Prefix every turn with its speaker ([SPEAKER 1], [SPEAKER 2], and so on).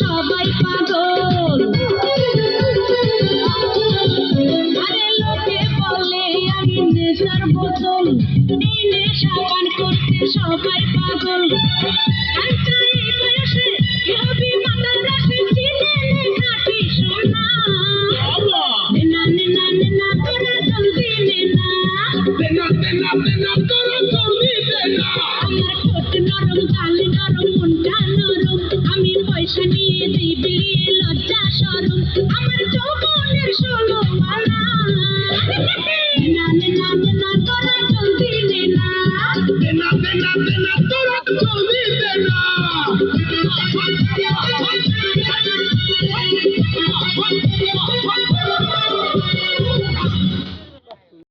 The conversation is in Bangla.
[SPEAKER 1] সবাই পাগল। আরে লোকে বলে আমি নেশার বোতল নেশা পান করতে সবাই পাগল। আচ্ছা এই বয়সে কি মাতার রাশি চিনে নে সোনা। নেনা নেনা নেনা তোরা জলদি নেনা। আমার ঠোঁট নরম গাল নরম মনটা নরম। আমি পয়সা নিয়ে দিই লজ্জা সরম। আমার যৌবনের ষোলো নেনা